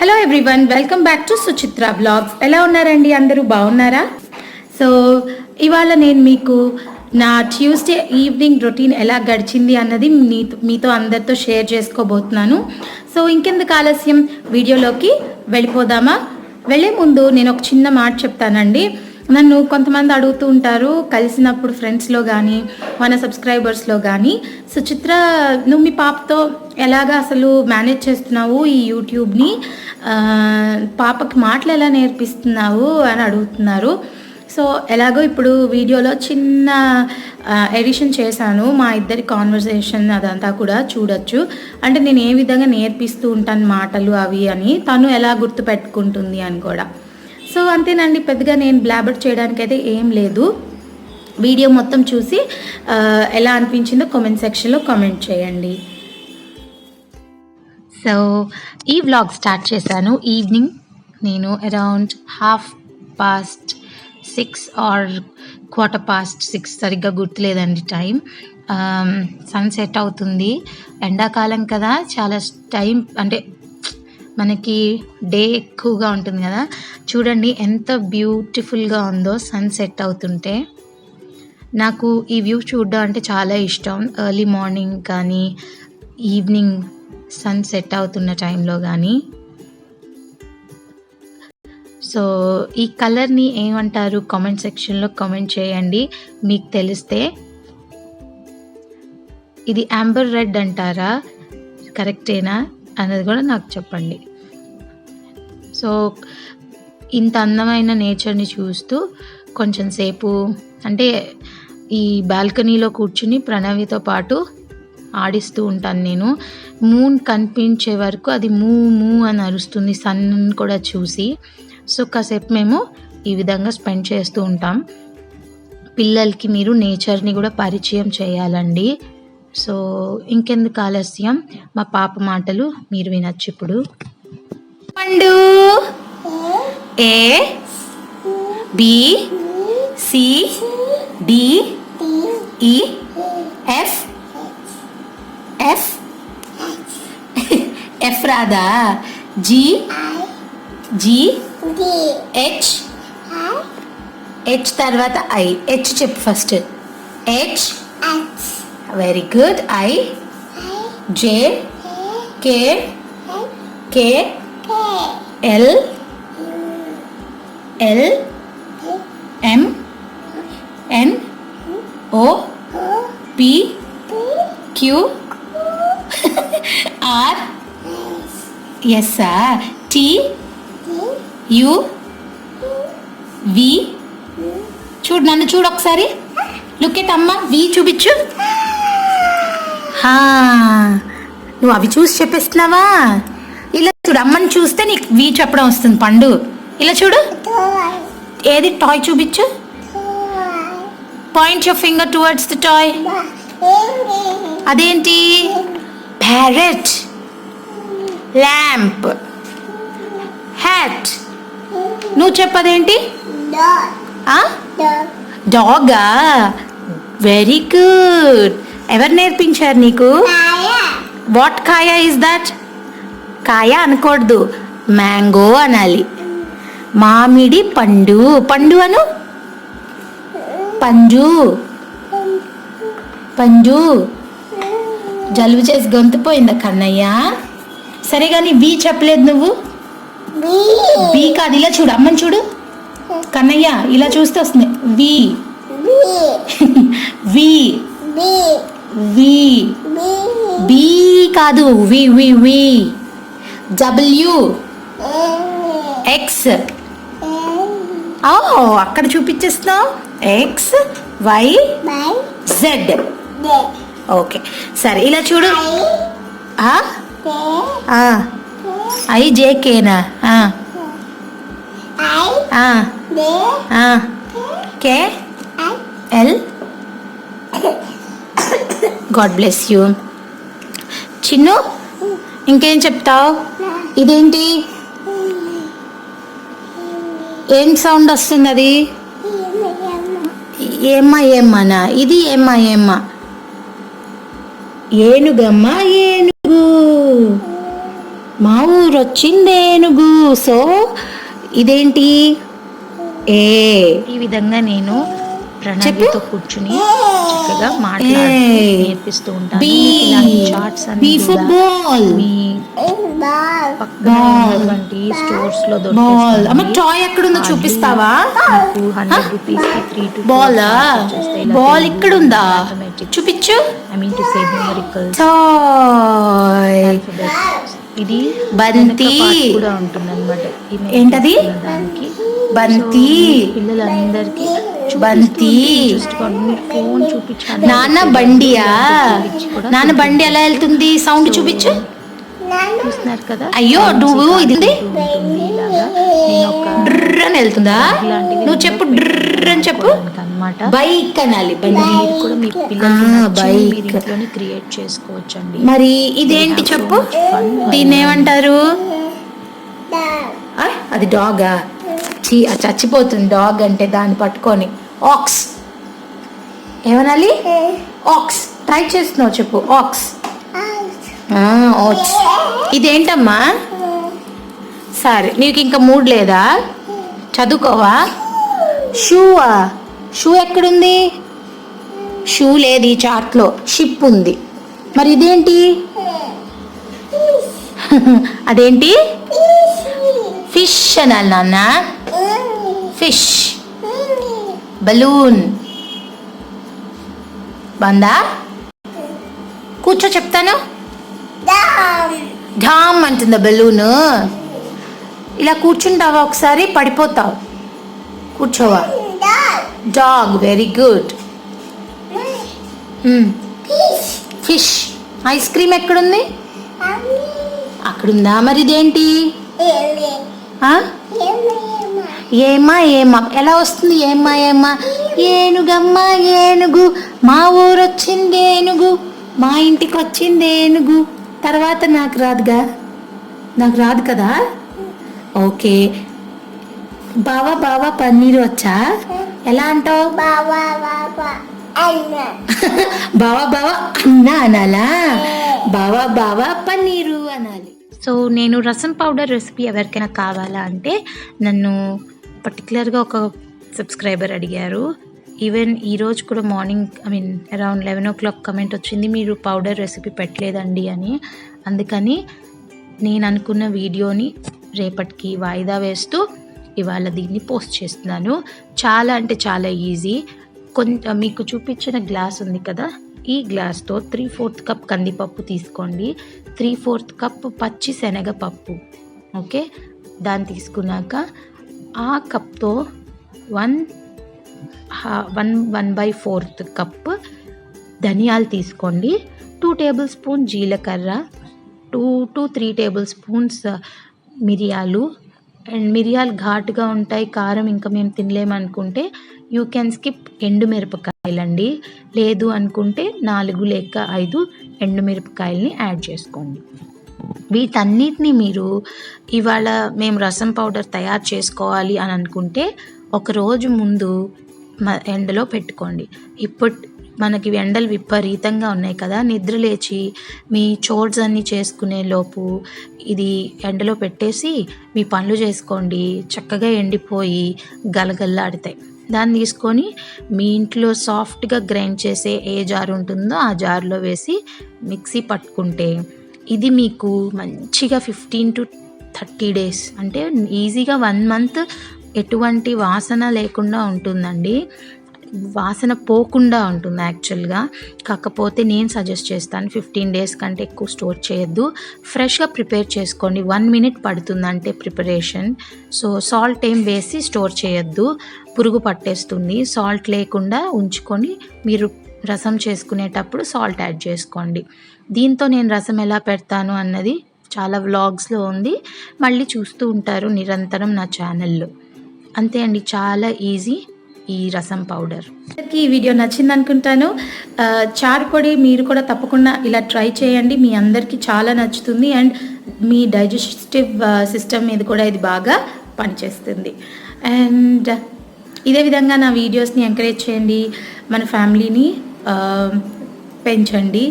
Hello everyone welcome back to Suchitra vlogs ఎలా ఉన్నారండి? అందరూ బాగున్నారా? సో ఇవాళ నేను మీకు నా ట్యూస్డే ఈవినింగ్ రొటీన్ ఎలా గడిచింది అన్నది మీతో మీతో అందరితో షేర్ చేసుకోబోతున్నాను. సో ఇంకెందుకు ఆలస్యం? వీడియోలోకి వెళ్ళిపోదామా? వెళ్ళే ముందు నేను ఒక చిన్న మాట చెప్తానండి. నన్ను కొంతమంది అడుగుతూ ఉంటారు కలిసినప్పుడు ఫ్రెండ్స్లో కానీ మన సబ్స్క్రైబర్స్లో కానీ సుచిత్ర నువ్వు మీ పాపతో ఎలాగా అసలు మేనేజ్ చేస్తున్నావు ఈ యూట్యూబ్ని పాపకి మాటలు ఎలా నేర్పిస్తున్నావు అని అడుగుతున్నారు. సో ఎలాగో ఇప్పుడు వీడియోలో చిన్న ఎడిషన్ చేశాను. మా ఇద్దరి కాన్వర్సేషన్ అదంతా కూడా చూడొచ్చు. అంటే నేను ఏ విధంగా నేర్పిస్తూ ఉంటాను మాటలు అవి అని. తను ఎలా గుర్తుపెట్టుకుంటుంది అని కూడా. సో అంతేనండి పెద్దగా నేను బ్లాబర్ చేయడానికి అయితే ఏం లేదు. వీడియో మొత్తం చూసి ఎలా అనిపించిందో కామెంట్ సెక్షన్లో కామెంట్ చేయండి. సో ఈ వ్లాగ్ స్టార్ట్ చేశాను ఈవినింగ్ నేను around half past six or quarter past six సరిగ్గా గుర్తులేదండి టైం సన్సెట్ um, అవుతుంది. ఎండాకాలం కదా చాలా టైం అంటే మనకి డే ఎక్కువగా ఉంటుంది కదా. చూడండి ఎంత బ్యూటిఫుల్గా ఉందో సన్ సెట్ అవుతుంటే. నాకు ఈ వ్యూ చూడడం అంటే చాలా ఇష్టం. ఎర్లీ మార్నింగ్ కానీ ఈవినింగ్ సన్ సెట్ అవుతున్న టైంలో కానీ. సో ఈ కలర్ని ఏమంటారు? కామెంట్ సెక్షన్లో కామెంట్ చేయండి. మీకు తెలిస్తే. ఇది యాంబర్ రెడ్ అంటారా? కరెక్టేనా అన్నది కూడా నాకు చెప్పండి. సో ఇంత అందమైన నేచర్ని చూస్తూ కొంచెం సేపు అంటే ఈ బాల్కనీలో కూర్చుని ప్రణవితో పాటు ఆడిస్తూ ఉంటాను నేను. మూన్ కనిపించే వరకు అది మూ మూ అని అరుస్తుంది సన్ కూడా చూసి. సో కాసేపు మేము ఈ విధంగా స్పెండ్ చేస్తూ ఉంటాం. పిల్లలకి మీరు నేచర్ని కూడా పరిచయం చేయాలండి. సో ఇంకెందుకు ఆలస్యం? మా పాప మాటలు మీరు వినొచ్చు ఇప్పుడు. పండు A? B? C? D? E? F? F? F రాదా? జి? జి? హెచ్? హెచ్ తర్వాత ఐ. హెచ్ చెప్పు first. H? Very good. I? J? K? K? L L M N O P Q R S T U V చూడు నన్ను చూడు ఒకసారి. Look at అమ్మ వి చూపించు. నువ్వు అవి చూసి చెప్పేస్తున్నావా? చూడు అమ్మని చూస్తే నీకు వి చెప్పడం వస్తుంది. పండు ఇలా చూడు. ఏది? టాయ్ చూపించు. Point your finger towards the toy అదేంటి? ప్యారెట్ ల్యాంప్ హ్యాట్ నువ్వు చెప్పదేంటి? డాగా వెరీ గుడ్ ఎవరు నేర్పించారు నీకు? వాట్ కాయ ఇస్ దట్ కాయ అనకూడదు. మ్యాంగో అనాలి. మామిడి పండు. పండు అను? పంజు. పంజు. జలుబు చేసి గొంతు పోయిందా కన్నయ్య? సరే కానీ బీ చెప్పలేదు నువ్వు? బీ. కాదు ఇలా చూడు అమ్మని చూడు. కన్నయ్య ఇలా చూస్తే వస్తుంది. వి. వి. వి. బి కాదు వి వి వి. డబ్ల్యూ ఎక్స్ ఓ అక్కడ చూపించేస్తున్నావు? ఎక్స్ వై జెడ్ ఓకే సరే ఇలా చూడు. ఐ జే కేనా ఆ. ఆ. ఆ. K L God bless you Chinnu ఇంకేం చెప్తావు? ఇదేంటి? ఏం సౌండ్ వస్తుంది అది? ఏమ్మా ఏమ్మనా ఇది ఏమ్మా ఏమ్మా? ఏనుగమ్మా ఏనుగు. మా ఊరు వచ్చింది ఏనుగు. సో ఇదేంటి? ఏ. ఈ విధంగా నేను ప్రణాళికతో కూర్చుని చక్కగా మాట్లాడి. నేర్పిస్తూ ఉంటాను. ఇలాంటి చార్ట్స్ అన్ని మీ పక్కన. ఉన్నటువంటి స్టోర్స్లో టాయ్ ఎక్కడుందో చూపిస్తావా? మీకు హండ్రెడ్ రూపీస్కి త్రీ టు బాల్ బాల్ ఇక్కడ ఉందా చూపించు. I mean to say numerical toy ఇది బంతి. కూడా ఉంటుంది అనమాట ఏంటది? దానికి. బంతి. పిల్లలందరికీ బంతి. ఫోన్ చూపించాలి. నాన్న బండియా? నాన్న బండి ఎలా వెళ్తుంది? సౌండ్ చూపించు. చూస్తున్నారు కదా? అయ్యో, నువ్వు ఇది డ్రర్ అని వెళ్తుందా? నువ్వు చెప్పు డ్రర్ అని చెప్పు. అనమాట బైక్ అనాలి మీరు కూడా మీ పిల్లలకి ఇంట్లోనే క్రియేట్ చేసుకోవచ్చండి. మరి ఇదేంటి చెప్పు? దీన్ని ఏమంటారు అది డాగా చీ చచ్చిపోతుంది డాగ్ అంటే దాన్ని పట్టుకొని. ఆక్స్ ఏమనాలి? ఆక్స్ ట్రై చేస్తున్నావు చెప్పు. ఆక్స్ ఆక్స్ ఇదేంటమ్మా? సరే నీకు ఇంకా మూడ్ లేదా? చదువుకోవా? షూవా షూ ఎక్కడుంది? షూ లేదు ఈ చార్ట్లో. షిప్ ఉంది. మరి ఇదేంటి? అదేంటి? ఫిష్ అనాలి నాన్న. ఫిష్. బలూన్. బందా కూర్చో చెప్తాను. ఢామ్ అంటుందా బెలూన్. ఇలా కూర్చుంటావా ఒకసారి? పడిపోతావు. కూర్చోవా? Dog very good fish ice cream ఎక్కడుంది? అక్కడుందా మరి ఇదేంటి? ఏమా ఏమా. ఎలా వస్తుంది? ఏమా ఏమా? ఏనుగమ్మా ఏనుగు. మా ఊరు వచ్చింది ఏనుగు. మా ఇంటికి వచ్చింది ఏనుగు. తర్వాత నాకు రాదుగా? నాకు రాదు కదా? ఓకే. బావా బావా పన్నీర్ వచ్చా? ఎలా అంటావు? బావా బావా అన్నా. అనాలా? బావా బావా పన్నీరు అనాలి. సో నేను రసం పౌడర్ రెసిపీ ఎవరికైనా కావాలా అంటే నన్ను పర్టికులర్గా ఒక సబ్స్క్రైబర్ అడిగారు. ఈవెన్ ఈరోజు కూడా morning I mean around eleven o'clock comment వచ్చింది మీరు పౌడర్ రెసిపీ పెట్టలేదండి అని. అందుకని నేను అనుకున్న వీడియోని రేపటికి వాయిదా వేస్తూ ఇవాళ దీన్ని పోస్ట్ చేస్తున్నాను. చాలా అంటే చాలా ఈజీ. కొంత మీకు చూపించిన గ్లాస్ ఉంది కదా? ఈ గ్లాస్తో త్రీ ఫోర్త్ కప్ కందిపప్పు తీసుకోండి. త్రీ ఫోర్త్ కప్ పచ్చి శనగపప్పు. ఓకే? దాన్ని తీసుకున్నాక ఆ కప్తో one one one by fourth cup ధనియాలు తీసుకోండి. టూ టేబుల్ స్పూన్ జీలకర్ర two to three tablespoons మిరియాలు అండ్ మిరియాలు ఘాటుగా ఉంటాయి కారం ఇంకా మేము తినలేమనుకుంటే యూ కెన్ స్కిప్ ఎండుమిరపకాయలండి లేదు అనుకుంటే నాలుగు లేక ఐదు ఎండుమిరపకాయలని యాడ్ చేసుకోండి. వీటన్నిటిని మీరు ఇవాళ మేము రసం పౌడర్ తయారు చేసుకోవాలి అని అనుకుంటే ఒక రోజు ముందు ఎండలో పెట్టుకోండి. ఇప్పుడు మనకి ఎండలు విపరీతంగా ఉన్నాయి కదా నిద్ర లేచి మీ చోట్స్ అన్నీ చేసుకునే లోపు ఇది ఎండలో పెట్టేసి మీ పనులు చేసుకోండి చక్కగా ఎండిపోయి గలగల్లాడతాయి. దాన్ని తీసుకొని మీ ఇంట్లో సాఫ్ట్గా గ్రైండ్ చేసే ఏ జార్ ఉంటుందో ఆ జార్లో వేసి మిక్సీ పట్టుకుంటే ఇది మీకు మంచిగా ఫిఫ్టీన్ టు థర్టీ డేస్ అంటే ఈజీగా వన్ మంత్ ఎటువంటి వాసన లేకుండా ఉంటుందండి. వాసన పోకుండా ఉంటుంది యాక్చువల్గా. కాకపోతే నేను సజెస్ట్ చేస్తాను ఫిఫ్టీన్ డేస్ కంటే ఎక్కువ స్టోర్ చేయొద్దు. ఫ్రెష్గా ప్రిపేర్ చేసుకోండి. వన్ మినిట్ పడుతుంది అంటే ప్రిపరేషన్. సో సాల్ట్ ఏం వేసి స్టోర్ చేయొద్దు. పురుగు పట్టేస్తుంది. సాల్ట్ లేకుండా ఉంచుకొని మీరు రసం చేసుకునేటప్పుడు సాల్ట్ యాడ్ చేసుకోండి. దీంతో నేను రసం ఎలా పెడతాను అన్నది చాలా వ్లాగ్స్లో ఉంది. మళ్ళీ చూస్తూ ఉంటారు నిరంతరం నా ఛానల్లో. అంతే అండి. చాలా ఈజీ. ఈ రసం పౌడర్. అందరికీ ఈ వీడియో నచ్చింది అనుకుంటాను చారు పొడి మీరు కూడా తప్పకుండా ఇలా ట్రై చేయండి. మీ అందరికీ చాలా నచ్చుతుంది అండ్ మీ డైజెస్టివ్ సిస్టమ్ మీద కూడా ఇది బాగా పనిచేస్తుంది. అండ్ ఇదే విధంగా నా వీడియోస్ని ఎంకరేజ్ చేయండి. మన ఫ్యామిలీని పెంచండి.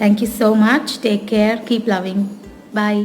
Thank you so much take care keep loving bye